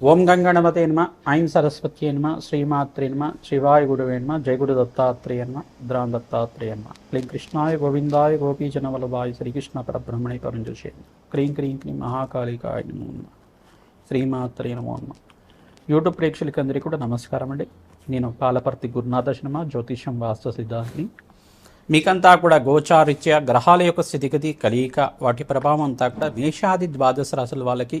ఓం గంగణపతే నమ ఐం సరస్వతి నమ శ్రీమాత్రి నమ శివాయ గురువే నమ జయగుడు దత్తాత్రేయ నమ ద్రాం దత్తాత్రేయ నమ. క్లీం కృష్ణాయ గోవిందాయ గోపీజన వల్లభాయ శ్రీకృష్ణ పరబ్రహ్మణి పరంజుషే క్రీం క్రీం క్రీం మహాకాళికాయ నమో నమ. శ్రీమాత్రే నమో నమ. యూట్యూబ్ ప్రేక్షకులందరికీ కూడా నమస్కారం అండి. నేను పాలపర్తి గురునాథ శర్మ జ్యోతిషం వాస్తు సిద్ధాంతిని. మీకంతా కూడా గోచారిత్య గ్రహాల యొక్క స్థితిగతి కలియిక వాటి ప్రభావం అంతా కూడా మేషాది ద్వాదశ రాశుల వాళ్ళకి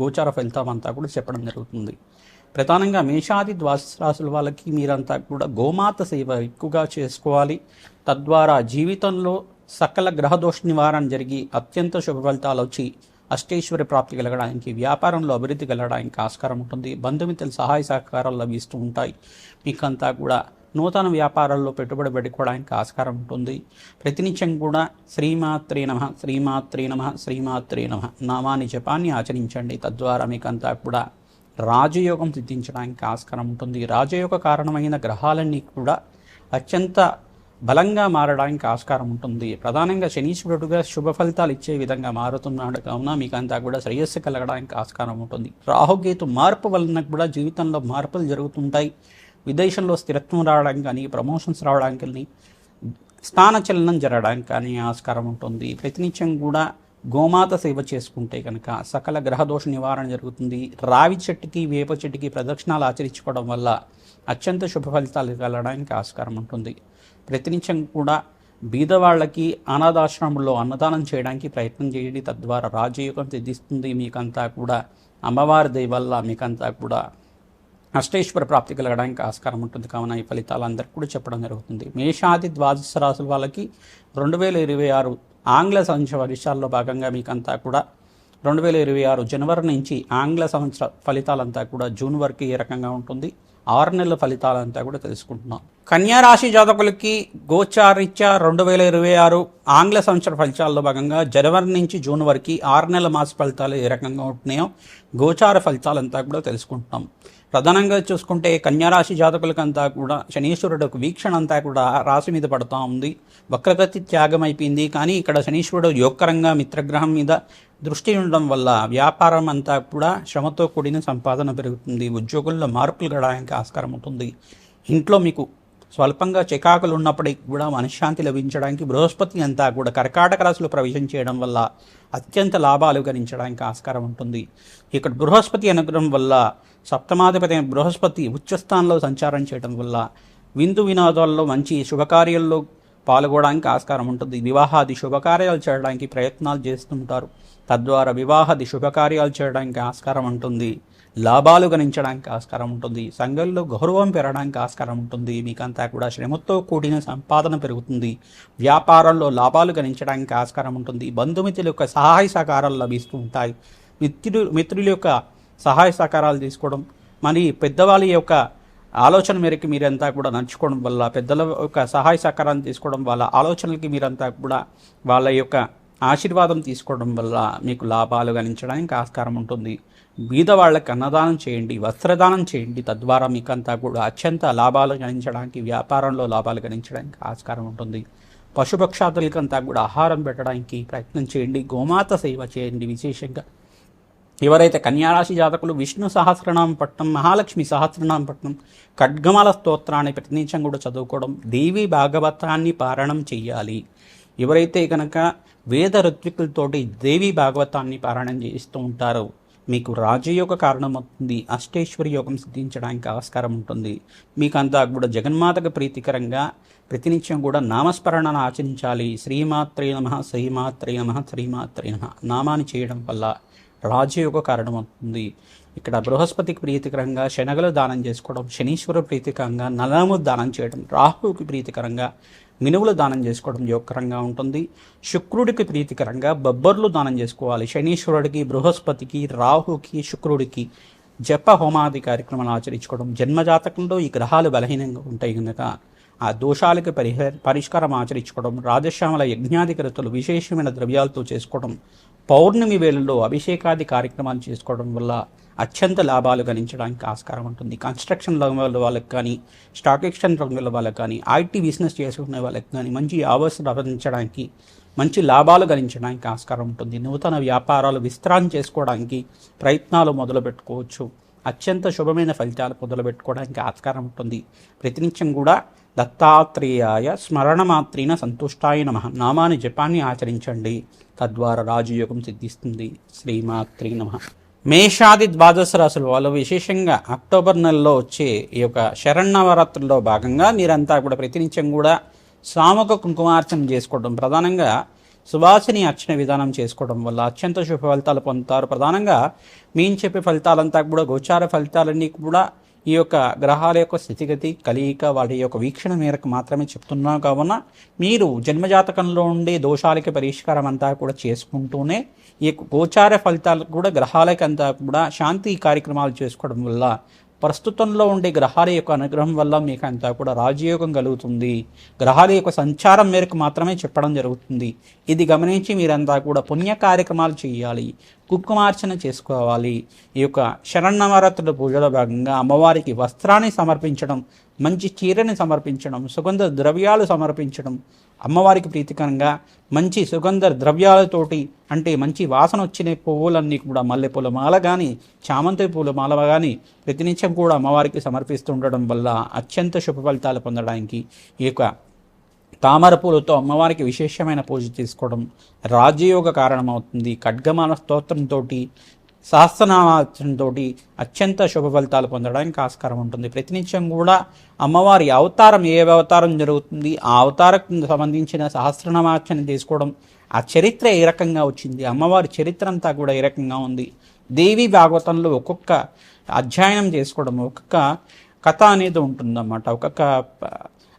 గోచార ఫలితమంతా కూడా చెప్పడం జరుగుతుంది. ప్రధానంగా మేషాది ద్వాదశ రాశుల వాళ్ళకి మీరంతా కూడా గోమాత సేవ ఎక్కువగా చేసుకోవాలి. తద్వారా జీవితంలో సకల గ్రహదోష నివారణ జరిగి అత్యంత శుభ ఫలితాలు వచ్చి అష్టేశ్వరి ప్రాప్తి కలగడానికి వ్యాపారంలో అభివృద్ధి కలగడానికి ఆస్కారం ఉంటుంది. బంధుమిత్రుల సహాయ సహకారాలు లభిస్తూ ఉంటాయి. మీకంతా కూడా నూతన వ్యాపారాల్లో పెట్టుబడి పెట్టుకోవడానికి ఆస్కారం ఉంటుంది. ప్రతినిత్యం కూడా శ్రీమాత్రి నమ శ్రీమాత్రే నమ శ్రీమాత్రి నమ నామాని జపాన్ని ఆచరించండి. తద్వారా మీకంతా కూడా రాజయోగం సిద్ధించడానికి ఆస్కారం ఉంటుంది. రాజయోగ కారణమైన గ్రహాలన్నీ కూడా అత్యంత బలంగా మారడానికి ఆస్కారం ఉంటుంది. ప్రధానంగా శనీశ్వరుడుగా శుభ ఫలితాలు ఇచ్చే విధంగా మారుతున్నాడు. కావున మీకంతా కూడా శ్రేయస్సు కలగడానికి ఆస్కారం ఉంటుంది. రాహుకేతు మార్పు వలన కూడా జీవితంలో మార్పులు జరుగుతుంటాయి. విదేశంలో స్థిరత్వం రావడానికి కానీ ప్రమోషన్స్ రావడానికి కానీ స్థానచలనం జరగడానికి కానీ ఆస్కారం ఉంటుంది. ప్రతినిత్యం కూడా గోమాత సేవ చేసుకుంటే కనుక సకల గ్రహదోష నివారణ జరుగుతుంది. రావి చెట్టుకి వేప చెట్టుకి ప్రదక్షిణాలు ఆచరించుకోవడం వల్ల అత్యంత శుభ ఫలితాలు కలగడానికి ఆస్కారం ఉంటుంది. ప్రతినిత్యం కూడా బీదవాళ్ళకి అనాథాశ్రమంలో అన్నదానం చేయడానికి ప్రయత్నం చేయండి. తద్వారా రాజయోగం సిద్ధిస్తుంది. మీకంతా కూడా అమ్మవారి దయ వల్ల మీకంతా కూడా అష్టేశ్వర ప్రాప్తి కలగడానికి ఆస్కారం ఉంటుంది. కావున ఈ ఫలితాలు అందరికీ కూడా చెప్పడం జరుగుతుంది. మేషాది ద్వాదశ రాసుల వాళ్ళకి రెండు వేల ఇరవై ఆరు ఆంగ్ల సంవత్సర వర్షాల్లో భాగంగా మీకంతా కూడా రెండు వేల ఇరవై ఆరు జనవరి నుంచి ఆంగ్ల సంవత్సర ఫలితాలంతా కూడా జూన్ వరకు ఏ రకంగా ఉంటుంది? ఆరు నెలల ఫలితాలంతా కూడా తెలుసుకుంటున్నాం. కన్యా రాశి జాతకులకి గోచారిత్యా రెండు వేల ఇరవై ఆరు ఆంగ్ల సంవత్సర ఫలితాల్లో భాగంగా జనవరి నుంచి జూన్ వరకు ఆరు నెలల మాస ఫలితాలు ఏ రకంగా ఉంటున్నాయో గోచార ఫలితాలంతా కూడా తెలుసుకుంటున్నాం. ప్రధానంగా చూసుకుంటే కన్యారాశి జాతకులకంతా కూడా శనీశ్వరుడు ఒక వీక్షణ అంతా కూడా రాశి మీద పడుతూ ఉంది. వక్రగతి త్యాగం అయిపోయింది. కానీ ఇక్కడ శనీశ్వరుడు యోగకరంగా మిత్రగ్రహం మీద దృష్టి ఉండడం వల్ల వ్యాపారం అంతా కూడా శ్రమతో కూడిన సంపాదన పెరుగుతుంది. ఉద్యోగుల్లో మార్పులు గడడానికి ఆస్కారం ఉంటుంది. ఇంట్లో మీకు స్వల్పంగా చికాకులు ఉన్నప్పటికీ కూడా మనశ్శాంతి లభించడానికి బృహస్పతి అంతా కూడా కర్కాటక రాశిలో ప్రవేశం చేయడం వల్ల అత్యంత లాభాలు గణించడానికి ఆస్కారం ఉంటుంది. ఇక్కడ బృహస్పతి అనుగ్రహం వల్ల సప్తమాధిపతి అయిన బృహస్పతి ఉచ్చస్థానంలో సంచారం చేయడం వల్ల విందు వినోదాల్లో మంచి శుభకార్యాల్లో పాల్గొనడానికి ఆస్కారం ఉంటుంది. వివాహాది శుభకార్యాలు చేయడానికి ప్రయత్నాలు చేస్తుంటారు. తద్వారా వివాహాది శుభకార్యాలు చేయడానికి ఆస్కారం ఉంటుంది. లాభాలు గణించడానికి ఆస్కారం ఉంటుంది సంఘంలో గౌరవం పెరగడానికి ఆస్కారం ఉంటుంది మీకంతా కూడా శ్రమతో కూడిన సంపాదన పెరుగుతుంది వ్యాపారంలో లాభాలు గణించడానికి ఆస్కారం ఉంటుంది బంధుమిత్రుల యొక్క సహాయ సహకారాలు లభిస్తూ ఉంటాయి. మిత్రులు మిత్రుల యొక్క సహాయ సహకారాలు తీసుకోవడం మరి పెద్దవాళ్ళ యొక్క ఆలోచన మేరకు మీరంతా కూడా నడుచుకోవడం వల్ల పెద్దల యొక్క సహాయ సహకారాన్ని తీసుకోవడం వల్ల ఆలోచనలకి మీరంతా కూడా వాళ్ళ యొక్క ఆశీర్వాదం తీసుకోవడం వల్ల మీకు లాభాలు గణించడానికి ఆస్కారం ఉంటుంది. బీదవాళ్ళకి అన్నదానం చేయండి వస్త్రదానం చేయండి. తద్వారా మీకంతా కూడా అత్యంత లాభాలు గణించడానికి వ్యాపారంలో లాభాలు గణించడానికి ఆస్కారం ఉంటుంది. పశుపక్షాదులకంతా కూడా ఆహారం పెట్టడానికి ప్రయత్నం చేయండి. గోమాత సేవ చేయండి విశేషంగా. ఎవరైతే కన్యారాశి జాతకులు విష్ణు సహస్రనామం పట్టణం మహాలక్ష్మి సహస్రనామం పట్టణం ఖడ్గమాల స్తోత్రాన్ని ప్రతినిత్యం కూడా చదువుకోవడం దేవి భాగవతాన్ని పారాయణం చేయాలి. ఎవరైతే కనుక వేద ఋత్వికులతోటి దేవి భాగవతాన్ని పారాయణం చేస్తూ ఉంటారో మీకు రాజయోగ కారణమవుతుంది అష్టేశ్వరి యోగం సిద్ధించడానికి ఆస్కారం ఉంటుంది. మీకు అంతా కూడా జగన్మాతకు ప్రీతికరంగా ప్రతినిత్యం కూడా నామస్మరణను ఆచరించాలి. శ్రీమాత్రే నమ శ్రీమాత్రే నమ శ్రీమాత్రే నమ. నామాన్ని చేయడం వల్ల రాజయోగ కారణమవుతుంది ఇక్కడ బృహస్పతికి ప్రీతికరంగా శనగలు దానం చేసుకోవడం శనీశ్వర ప్రీతికరంగా నలము దానం చేయడం రాహువుకి ప్రీతికరంగా మినువులు దానం చేసుకోవడం యోగకరంగా ఉంటుంది. శుక్రుడికి ప్రీతికరంగా బొబ్బర్లు దానం చేసుకోవాలి. శనీశ్వరుడికి బృహస్పతికి రాహుకి శుక్రుడికి జప హోమాది కార్యక్రమాలు ఆచరించుకోవడం జన్మజాతకంలో ఈ గ్రహాలు బలహీనంగా ఉంటాయి కనుక ఆ దోషాలకు పరిహ పరిష్కారం ఆచరించుకోవడం రాజశ్యామల యజ్ఞాధికృతులు విశేషమైన ద్రవ్యాలతో చేసుకోవడం పౌర్ణమి వేళల్లో అభిషేకాది కార్యక్రమాలు చేసుకోవడం వల్ల అత్యంత లాభాలు గణించడానికి ఆస్కారం ఉంటుంది. కన్స్ట్రక్షన్ రంగంలో వాళ్ళకి కానీ స్టాక్ ఎక్స్చేంజ్ రంగంలో వాళ్ళకి కానీ ఐటీ బిజినెస్ చేసుకునే వాళ్ళకి కానీ మంచి ఆవర్స్ లభించడానికి మంచి లాభాలు గణించడానికి ఆస్కారం ఉంటుంది. నూతన వ్యాపారాలు విస్తరణ చేసుకోవడానికి ప్రయత్నాలు మొదలు పెట్టుకోవచ్చు. అత్యంత శుభమైన ఫలితాలు మొదలు పెట్టుకోవడానికి ఆస్కారం ఉంటుంది. ప్రతినిత్యం కూడా దత్తాత్రేయాయ స్మరణమాత్రేన సంతుష్టాయ నమ. నామాని జపాన్ని ఆచరించండి. తద్వారా రాజయోగం సిద్ధిస్తుంది. శ్రీమాత్రి నమ. మేషాది ద్వాదశ రాశులు వాళ్ళు విశేషంగా అక్టోబర్ నెలలో వచ్చే ఈ యొక్క శరణవరాత్రుల్లో భాగంగా మీరంతా కూడా ప్రతినిత్యం కూడా సామక కుంకుమార్చన చేసుకోవడం ప్రధానంగా సువాసిని అర్చన విధానం చేసుకోవడం వల్ల అత్యంత శుభ ఫలితాలు పొందుతారు. ప్రధానంగా మేము చెప్పే ఫలితాలంతా కూడా గోచార ఫలితాలన్నీ కూడా ఈ యొక్క గ్రహాల యొక్క స్థితిగతి కలియిక వాటి యొక్క వీక్షణ మేరకు మాత్రమే చెప్తున్నాం కావున మీరు జన్మజాతకంలో ఉండే దోషాలకి పరిష్కారం అంతా కూడా చేసుకుంటూనే ఈ గోచార ఫలితాలు కూడా గ్రహాలకి అంతా కూడా శాంతి కార్యక్రమాలు చేసుకోవడం వల్ల ప్రస్తుతంలో ఉండే గ్రహాల యొక్క అనుగ్రహం వల్ల మీకు అంతా కూడా రాజయోగం కలుగుతుంది. గ్రహాల యొక్క సంచారం మేరకు మాత్రమే చెప్పడం జరుగుతుంది. ఇది గమనించి మీరంతా కూడా పుణ్య కార్యక్రమాలు చేయాలి. కుంకుమార్చన చేసుకోవాలి. ఈ యొక్క శరణవరాత్రుల పూజలో భాగంగా అమ్మవారికి వస్త్రాన్ని సమర్పించడం మంచి చీరని సమర్పించడం సుగంధ ద్రవ్యాలు సమర్పించడం అమ్మవారికి ప్రీతికరంగా మంచి సుగంధ ద్రవ్యాలతోటి అంటే మంచి వాసన వచ్చిన పువ్వులన్నీ కూడా మల్లెపూల మాల కానీ చామంతి పూల మాల కానీ ప్రతినిత్యం కూడా అమ్మవారికి సమర్పిస్తుండడం వల్ల అత్యంత శుభ ఫలితాలు పొందడానికి ఈ యొక్క తామర పూలతో అమ్మవారికి విశేషమైన పూజ చేసుకోవడం రాజయోగ కారణమవుతుంది. ఖడ్గమాన స్తోత్రంతో సహస్రనామాచంతో అత్యంత శుభ ఫలితాలు పొందడానికి ఆస్కారం ఉంటుంది. ప్రతినిత్యం కూడా అమ్మవారి అవతారం ఏ అవతారం జరుగుతుంది ఆ అవతారకు సంబంధించిన సహస్రనామార్చన చేసుకోవడం ఆ చరిత్ర ఏ రకంగా వచ్చింది అమ్మవారి చరిత్ర అంతా కూడా ఏ రకంగా ఉంది దేవి భాగవతంలో ఒక్కొక్క అధ్యయనం చేసుకోవడం ఒక్కొక్క కథ అనేది ఉంటుందన్నమాట. ఒక్కొక్క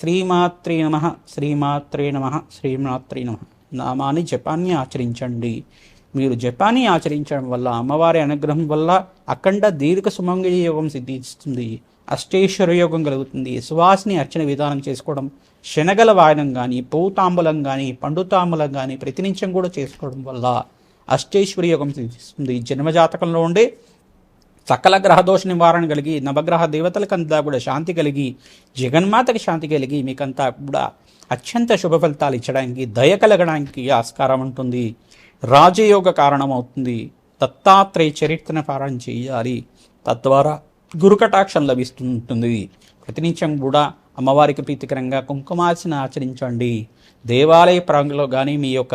శ్రీమాత్రే నమ శ్రీమాత్రే నమ శ్రీమాత్రే నమ. నామాన్ని జపాన్ని ఆచరించండి. మీరు జపాన్ని ఆచరించడం వల్ల అమ్మవారి అనుగ్రహం వల్ల అఖండ దీర్ఘ సుమంగళి యోగం సిద్ధిస్తుంది. అష్టేశ్వర యోగం కలుగుతుంది. సువాసిని అర్చన విధానం చేసుకోవడం శనగల వాయనం కానీ పూతాంబులం కానీ పండుతాంబులం కానీ ప్రతినిత్యం కూడా చేసుకోవడం వల్ల అష్టేశ్వరి యోగం సిద్ధిస్తుంది. జన్మజాతకంలో ఉండే సకల గ్రహదోష నివారణ కలిగి నవగ్రహ దేవతలకంతా కూడా శాంతి కలిగి జగన్మాతకి శాంతి కలిగి మీకంతా కూడా అత్యంత శుభ ఫలితాలు ఇచ్చడానికి దయ కలగడానికి ఆస్కారం ఉంటుంది. రాజయోగ కారణమవుతుంది. దత్తాత్రేయ చరిత్రను పారాయణ చేయాలి. తద్వారా గురుకటాక్షం లభిస్తుంటుంది. ప్రతినిత్యం కూడా అమ్మవారికి ప్రీతికరంగా కుంకుమార్చన ఆచరించండి. దేవాలయ ప్రాంగంలో కానీ మీ యొక్క